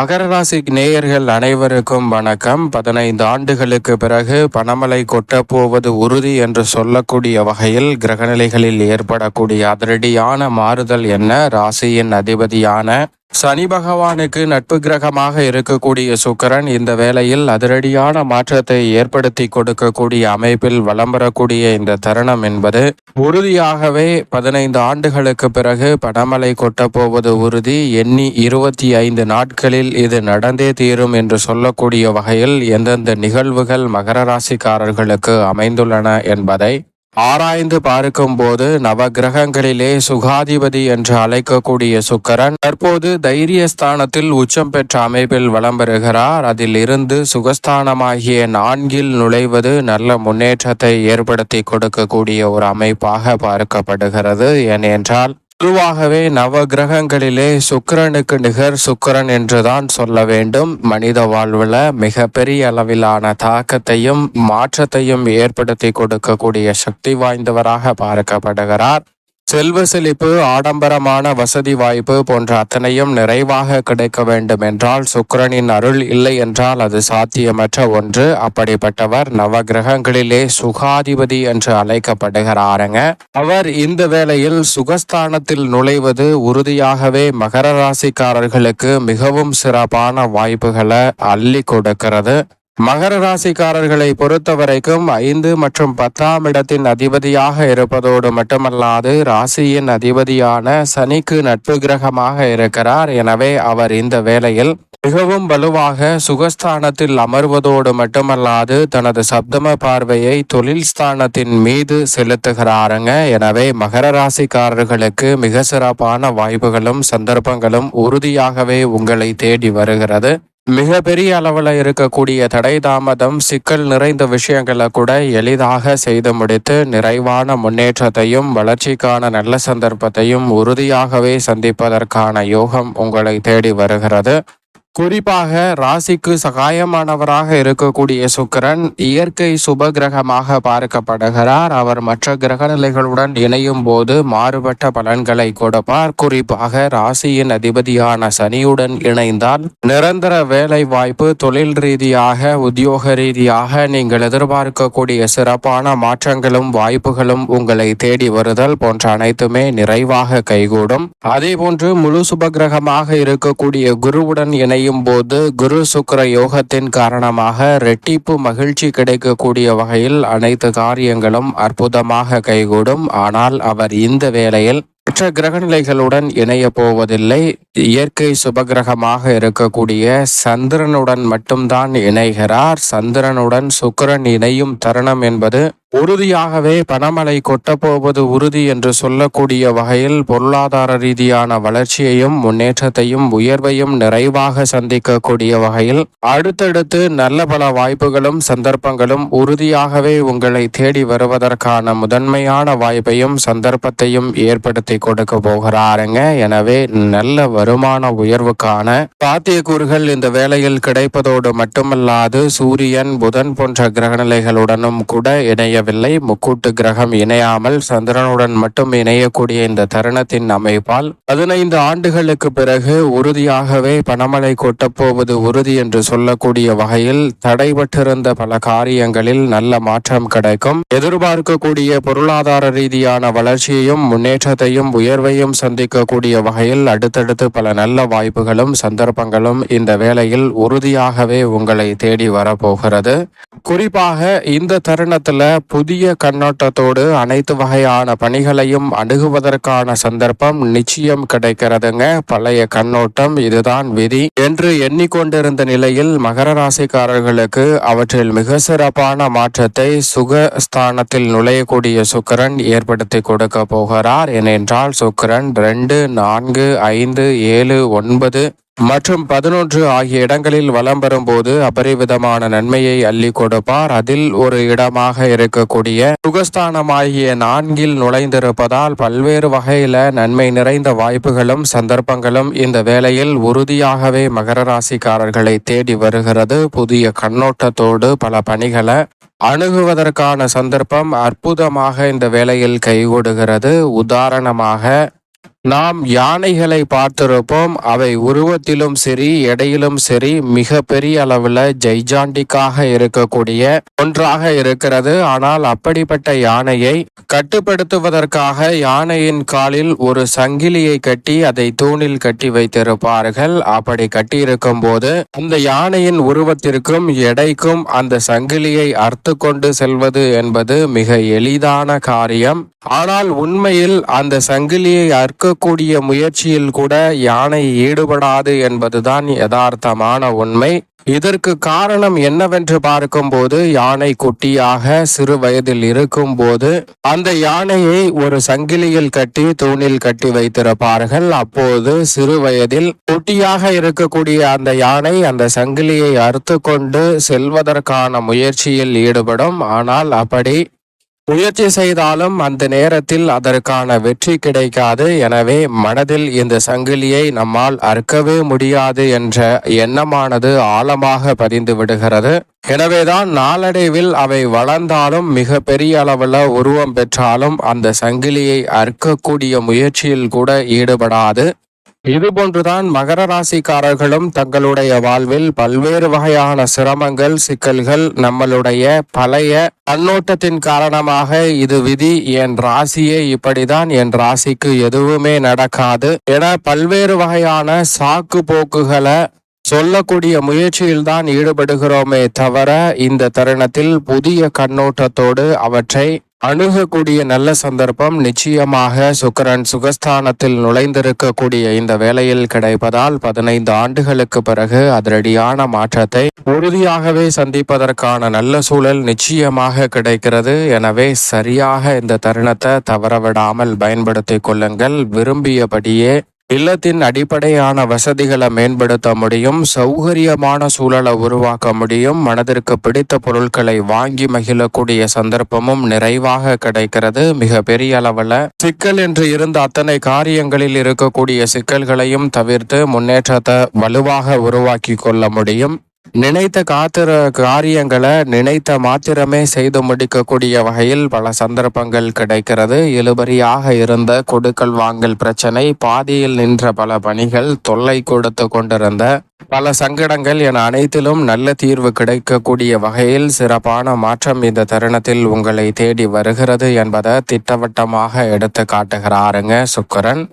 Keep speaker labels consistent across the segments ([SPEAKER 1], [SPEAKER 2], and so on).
[SPEAKER 1] மகர நேயர்கள் அனைவருக்கும் வணக்கம். பதினைந்து ஆண்டுகளுக்கு பிறகு பணமலை கொட்டப்போவது உறுதி என்று சொல்லக்கூடிய வகையில் கிரகநிலைகளில் ஏற்படக்கூடிய அதிரடியான மாறுதல் என்ன? ராசியின் அதிபதியான சனி பகவானுக்கு நட்பு கிரகமாக இருக்கக்கூடிய சுக்கரன் இந்த வேளையில் அதிரடியான மாற்றத்தை ஏற்படுத்தி கொடுக்கக்கூடிய அமைப்பில் வலம் வரக்கூடிய இந்த தருணம் என்பது உறுதியாகவே பதினைந்து ஆண்டுகளுக்கு பிறகு பணமலை கொட்டப்போவது உறுதி. எண்ணி இருபத்தி ஐந்து நாட்களில் இது நடந்தே தீரும் என்று சொல்லக்கூடிய வகையில் எந்தெந்த நிகழ்வுகள் மகர ராசிக்காரர்களுக்கு அமைந்துள்ளன என்பதை ஆராய்ந்து பார்க்கும் போது சுகாதிபதி என்று அழைக்கக்கூடிய சுக்கரன் தற்போது தைரியஸ்தானத்தில் உச்சம் பெற்ற அமைப்பில் வலம் பெறுகிறார் அதில் இருந்து சுகஸ்தானமாகிய நான்கில் நுழைவது நல்ல முன்னேற்றத்தை ஏற்படுத்தி கொடுக்கக்கூடிய ஒரு அமைப்பாக பார்க்கப்படுகிறது. ஏனென்றால் பொதுவாகவே நவ கிரகங்களிலே சுக்கிரனுக்கு நிகர் சுக்கிரன் என்றுதான் சொல்ல வேண்டும். மனித வாழ்வில் மிகப்பெரிய அளவிலான தாக்கத்தையும் மாற்றத்தையும் ஏற்படுத்தி கொடுக்கக்கூடிய சக்தி வாய்ந்தவராக பார்க்கப்படுகிறார். செல்வ செழிப்பு ஆடம்பரமான வசதி வாய்ப்பு போன்ற அத்தனையும் நிறைவாக கிடைக்க வேண்டும் என்றால் சுக்கரனின் அருள் இல்லை என்றால் அது சாத்தியமற்ற ஒன்று. அப்படிப்பட்டவர் நவ கிரகங்களிலே சுகாதிபதி என்று அழைக்கப்படுகிறாருங்க. அவர் இந்த வேளையில் சுகஸ்தானத்தில் நுழைவது உறுதியாகவே மகர ராசிக்காரர்களுக்கு மிகவும் சிறப்பான வாய்ப்புகளை அள்ளி கொடுக்கிறது. மகர ராசிக்காரர்களை பொறுத்த வரைக்கும் ஐந்து மற்றும் பத்தாம் இடத்தின் அதிபதியாக இருப்பதோடு மட்டுமல்லாது ராசியின் அதிபதியான சனிக்கு நட்பு கிரகமாக இருக்கிறார். எனவே அவர் இந்த வேளையில் மிகவும் வலுவாக சுகஸ்தானத்தில் அமர்வதோடு மட்டுமல்லாது தனது சப்தம பார்வையை தொழில் ஸ்தானத்தின் மீது செலுத்துகிறாருங்க. எனவே மகர ராசிக்காரர்களுக்கு மிக சிறப்பான வாய்ப்புகளும் சந்தர்ப்பங்களும் உறுதியாகவே உங்களை தேடி வருகிறது. மிக பெரிய அளவில் இருக்கக்கூடிய தடை தாமதம் சிக்கல் நிறைந்த விஷயங்களை கூட எளிதாக செய்து முடித்து நிறைவான முன்னேற்றத்தையும் வளர்ச்சிக்கான நல்ல சந்தர்ப்பத்தையும் உறுதியாகவே சந்திப்பதற்கான யோகம் உங்களை தேடி வருகிறது. குறிப்பாக ராசிக்கு சகாயமானவராக இருக்கக்கூடிய சுக்கரன் இயற்கை சுப கிரகமாக பார்க்கப்படுகிறார். அவர் மற்ற கிரகநிலைகளுடன் இணையும் போது மாறுபட்ட பலன்களை கொடுப்பார். குறிப்பாக ராசியின் அதிபதியான சனியுடன் இணைந்தால் நிரந்தர வேலை வாய்ப்பு தொழில் ரீதியாக உத்தியோக ரீதியாக நீங்கள் எதிர்பார்க்கக்கூடிய சிறப்பான மாற்றங்களும் வாய்ப்புகளும் உங்களை தேடி வருதல் போன்ற அனைத்துமே நிறைவாக கைகூடும். அதே போன்று முழு சுப கிரகமாக இருக்கக்கூடிய குருவுடன் இணை செய்யும் போது குரு சுக்கர யோகத்தின் காரணமாக ரெட்டிப்பு மகிழ்ச்சி கிடைக்கக்கூடிய வகையில் அனைத்து காரியங்களும் அற்புதமாக கைகூடும். ஆனால் அவர் இந்த வேளையில் மற்ற கிரகநிலைகளுடன் இணைய போவதில்லை. இயற்கை சுபகிரகமாக இருக்கக்கூடிய சந்திரனுடன் மட்டும்தான் இணைகிறார். சந்திரனுடன் சுக்கரன் இணையும் தருணம் என்பது உறுதியாகவே பணமழை கொட்டப்போவது உறுதி என்று சொல்லக்கூடிய வகையில் பொருளாதார ரீதியான வளர்ச்சியையும் முன்னேற்றத்தையும் உயர்வையும் நிறைவாக சந்திக்கக்கூடிய வகையில் அடுத்தடுத்து நல்ல பல வாய்ப்புகளும் சந்தர்ப்பங்களும் உறுதியாகவே உங்களை தேடி வருவதற்கான முதன்மையான வாய்ப்பையும் சந்தர்ப்பத்தையும் ஏற்படுத்தி கொடுக்க போகிறாருங்க. எனவே நல்ல வருமான உயர்வுக்கான சாத்தியக்கூறுகள் இந்த வேளையில் கிடைப்பதோடு மட்டுமல்லாது சூரியன் புதன் போன்ற கிரகநிலைகளுடனும் கூட இணையவில்லை. முக்கூட்டு கிரகம் இணையாமல் சந்திரனுடன் மட்டும் இணையக்கூடிய இந்த தருணத்தின் அமைப்பால் பதினைந்து ஆண்டுகளுக்கு பிறகு உறுதியாகவே பணமழை கொட்டப்போவது உறுதி என்று சொல்லக்கூடிய வகையில் தடைபட்டிருந்த பல காரியங்களில் நல்ல மாற்றம் கிடைக்கும். எதிர்பார்க்கக்கூடிய பொருளாதார ரீதியான வளர்ச்சியையும் முன்னேற்றத்தையும் உயர்வையும் சந்திக்கக்கூடிய வகையில் அடுத்தடுத்து பல நல்ல வாய்ப்புகளும் சந்தர்ப்பங்களும் இந்த வேளையில் உறுதியாகவே உங்களை தேடி வரப்போகிறது. குறிப்பாக இந்த தருணத்துல புதிய கண்ணோட்டத்தோடு அனைத்து வகையான பணிகளையும் அணுகுவதற்கான சந்தர்ப்பம் நிச்சயம் கிடைக்கிறதுங்க. பழைய கண்ணோட்டம் இதுதான் விதி. என்று எண்ணிக்கொண்டிருந்த நிலையில் மகர ராசிக்காரர்களுக்கு அவற்றில் மிக சிறப்பான மாற்றத்தை சுகஸ்தானத்தில் நுழையக்கூடிய சுக்கரன் ஏற்படுத்தி கொடுக்க போகிறார். ஏனென்றால் சுக்கரன் ரெண்டு நான்கு ஐந்து ஏழு ஒன்பது மற்றும் பதினொன்று ஆகிய இடங்களில் வலம் வரும்போது அபரிவிதமான நன்மையை அள்ளி கொடுப்பார். அதில் ஒரு இடமாக இருக்கக்கூடிய சுகஸ்தானமாகிய நான்கில் நுழைந்திருப்பதால் பல்வேறு வகையில நன்மை நிறைந்த வாய்ப்புகளும் சந்தர்ப்பங்களும் இந்த வேளையில் உறுதியாகவே மகர ராசிக்காரர்களை தேடி வருகிறது. புதிய கண்ணோட்டத்தோடு பல பணிகளை அணுகுவதற்கான சந்தர்ப்பம் அற்புதமாக இந்த வேலையில் கைகூடுகிறது. உதாரணமாக நாம் யானைகளை பார்த்திருப்போம். அவை உருவத்திலும் சரி எடையிலும் சரி மிக பெரிய அளவில் ஜெய்ஜாண்டிக்காக இருக்கக்கூடிய ஒன்றாக இருக்கிறது. ஆனால் அப்படிப்பட்ட யானையை கட்டுப்படுத்துவதற்காக யானையின் காலில் ஒரு சங்கிலியை கட்டி அதை தூணில் கட்டி வைத்திருப்பார்கள். அப்படி கட்டியிருக்கும் போது அந்த யானையின் உருவத்திற்கும் எடைக்கும் அந்த சங்கிலியை அறுத்து கொண்டு செல்வது என்பது மிக எளிதான காரியம். ஆனால் உண்மையில் அந்த சங்கிலியை எடுக்கக்கூடிய முயற்சியில் கூட யானை ஈடுபடாது என்பதுதான் யதார்த்தமான உண்மை. இதற்கு காரணம் என்னவென்று பார்க்கும்போது யானை குட்டியாக சிறு வயதில் இருக்கும் போது அந்த யானையை ஒரு சங்கிலியில் கட்டி தூணில் கட்டி வைத்திருப்பார்கள். அப்போது சிறு வயதில் குட்டியாக இருக்கக்கூடிய அந்த யானை அந்த சங்கிலியை அறுத்து கொண்டு செல்வதற்கான முயற்சியில் ஈடுபடும். ஆனால் அப்படி முயற்சி செய்தாலும் அந்த நேரத்தில் அதற்கான வெற்றி கிடைக்காது. எனவே மனதில் இந்த சங்கிலியை நம்மால் அறுக்கவே முடியாது என்ற எண்ணமானது ஆழமாக பதிந்து விடுகிறது. எனவேதான் நாளடைவில் அவை வளர்ந்தாலும் மிக பெரிய அளவில் உருவம் பெற்றாலும் அந்த சங்கிலியை அறுக்கக்கூடிய முயற்சியில் கூட ஈடுபடாது. இதுபோன்றுதான் மகர ராசிக்காரர்களும் தங்களுடைய வாழ்வில் பல்வேறு வகையான சிரமங்கள் சிக்கல்கள் நம்மளுடைய பழைய கண்ணோட்டத்தின் காரணமாக இது விதி. என் ராசியே இப்படிதான். என் ராசிக்கு எதுவுமே நடக்காது. என பல்வேறு வகையான சாக்கு போக்குகளை சொல்லக்கூடிய முயற்சியில் தான் ஈடுபடுகிறோமே தவிர இந்த தருணத்தில் புதிய கண்ணோட்டத்தோடு அவற்றை அணுகக்கூடிய நல்ல சந்தர்ப்பம் நிச்சயமாக சுக்கரன் சுகஸ்தானத்தில் நுழைந்திருக்கக்கூடிய இந்த வேளையில் கிடைப்பதால் பதினைந்து ஆண்டுகளுக்கு பிறகு அதிரடியான மாற்றத்தை உறுதியாகவே சந்திப்பதற்கான நல்ல சூழல் நிச்சயமாக கிடைக்கிறது. எனவே சரியாக இந்த தருணத்தை தவறவிடாமல் பயன்படுத்திக் கொள்ளுங்கள். விரும்பியபடியே இல்லத்தின் அடிப்படையான வசதிகளை மேம்படுத்த முடியும் சௌகரியமான சூழலை உருவாக்க முடியும் மனதிற்கு பிடித்த பொருட்களை வாங்கி மகிழக்கூடிய சந்தர்ப்பமும் நிறைவாக கிடைக்கிறது. மிக பெரிய அளவில் சிக்கல் என்று இருந்த அத்தனை காரியங்களில் இருக்கக்கூடிய சிக்கல்களையும் தவிர்த்து முன்னேற்றத்தை வலுவாக உருவாக்கி கொள்ள முடியும். நினைத்த காத்திர காரியங்களை நினைத்த மாத்திரமே செய்து முடிக்கக்கூடிய வகையில் பல சந்தர்ப்பங்கள் கிடைக்கிறது. இழுபறியாக இருந்த கொடுக்கல் வாங்கல் பிரச்சனை பாதியில் நின்ற பல பணிகள் தொல்லை கொடுத்து கொண்டிருந்த பல சங்கடங்கள் என அனைத்திலும் நல்ல தீர்வு கிடைக்கக்கூடிய வகையில் சிறப்பான மாற்றம் இந்த தருணத்தில் உங்களை தேடி வருகிறது என்பதை திட்டவட்டமாக எடுத்து காட்டுகிறாருங்க சுக்கரன்.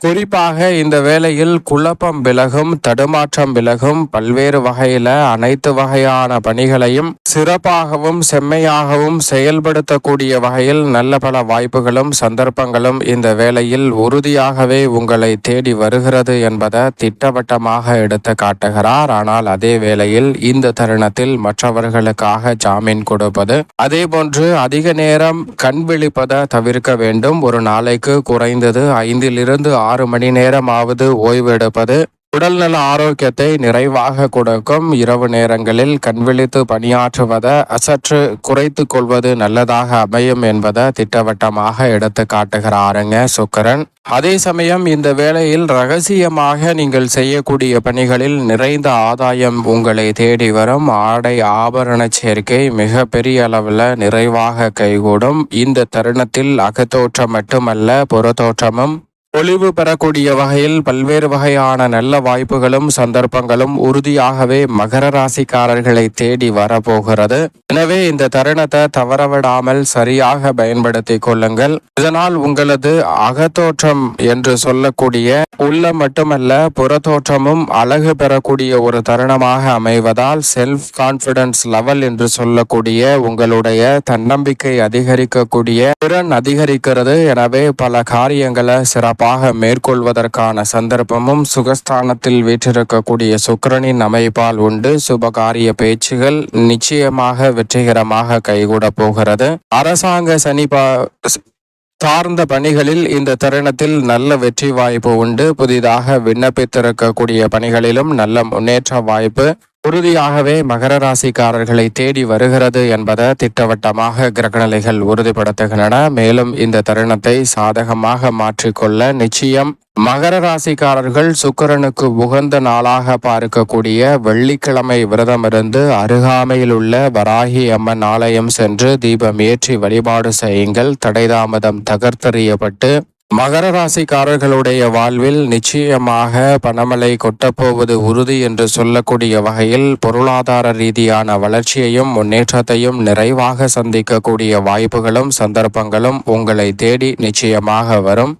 [SPEAKER 1] குறிப்பாக இந்த வேளையில் குழப்பம் விலகும் தடுமாற்றம் விலகும் பல்வேறு வகையில அனைத்து வகையான பணிகளையும் சிறப்பாகவும் செம்மையாகவும் செயல்படுத்தக்கூடிய வகையில் நல்ல பல வாய்ப்புகளும் சந்தர்ப்பங்களும் இந்த வேளையில் உறுதியாகவே உங்களை தேடி வருகிறது என்பதை திட்டவட்டமாக எடுத்து காட்டுகிறார். ஆனால் அதே வேளையில் இந்த தருணத்தில் மற்றவர்களுக்காக ஜாமீன் கொடுப்பது அதே போன்று அதிக நேரம் கண் விழிப்பதை தவிர்க்க வேண்டும். ஒரு நாளைக்கு குறைந்தது ஐந்திலிருந்து ஆறு மணி நேரமாவது ஓய்வு எடுப்பது உடல்நல ஆரோக்கியத்தை நிறைவாக கொடுக்கும். இரவு நேரங்களில் கண்விழித்து பணியாற்றுவதை அசற்று குறைத்து கொள்வது நல்லதாக அமையும் என்பதை திட்டவட்டமாக எடுத்து காட்டுகிறாருங்க சுக்கரன். அதே சமயம் இந்த வேளையில் ரகசியமாக நீங்கள் செய்யக்கூடிய பணிகளில் நிறைந்த ஆதாயம் உங்களை தேடி வரும். ஆடை ஆபரண சேர்க்கை மிக பெரிய அளவில் நிறைவாக கைகூடும். இந்த தருணத்தில் அகத்தோற்றம் மட்டுமல்ல புறத்தோற்றமும் ஒளிவு பெறக்கூடிய வகையில் பல்வேறு வகையான நல்ல வாய்ப்புகளும் சந்தர்ப்பங்களும் உறுதியாகவே மகர ராசிக்காரர்களை தேடி வரப்போகிறது. எனவே இந்த தருணத்தை தவறவிடாமல் சரியாக பயன்படுத்திக் கொள்ளுங்கள். இதனால் உங்களது அகத்தோற்றம் என்று சொல்லக்கூடிய உள்ள மட்டுமல்ல புறத்தோற்றமும் அழகு பெறக்கூடிய ஒரு தருணமாக அமைவதால் செல்ஃப் கான்பிடன்ஸ் லெவல் என்று சொல்லக்கூடிய உங்களுடைய தன்னம்பிக்கை அதிகரிக்கக்கூடிய திறன் அதிகரிக்கிறது. எனவே பல காரியங்களை சிறப்பாக சிறப்பாக மேற்கொள்வதற்கான சந்தர்ப்பமும் சுகஸ்தானத்தில் வீற்றிருக்கக்கூடிய சுக்கரனின் அமைப்பால் உண்டு. சுபகாரிய பேச்சுகள் நிச்சயமாக வெற்றிகரமாக கைகூட போகிறது. அரசாங்க சனி சார்ந்த பணிகளில் இந்த தருணத்தில் நல்ல வெற்றி வாய்ப்பு உண்டு. புதிதாக விண்ணப்பித்திருக்கக்கூடிய பணிகளிலும் நல்ல முன்னேற்ற வாய்ப்பு. உறுதியாகவே மகர ராசிக்காரர்களை தேடி வருகிறது என்பதை திட்டவட்டமாக கிரகநிலைகள் உறுதிப்படுத்துகின்றன. மேலும் இந்த தருணத்தை சாதகமாக மாற்றிக்கொள்ள நிச்சயம் மகர ராசிக்காரர்கள் சுக்கரனுக்கு உகந்த நாளாக பார்க்கக்கூடிய வெள்ளிக்கிழமை விரதமிருந்து அருகாமையில் உள்ள வராகி அம்மன் ஆலயம் சென்று தீபம் ஏற்றி வழிபாடு செய்யுங்கள். தடைதாமதம் தகர்த்தறியப்பட்டு மகர ராசிக்காரர்களுடைய வாழ்வில் நிச்சயமாக பணமலை கொட்டப்போவது உறுதி என்று சொல்லக்கூடிய வகையில் பொருளாதார ரீதியான வளர்ச்சியையும் முன்னேற்றத்தையும் நிறைவாக சந்திக்கக்கூடிய வாய்ப்புகளும் சந்தர்ப்பங்களும் உங்களை தேடி நிச்சயமாக வரும்.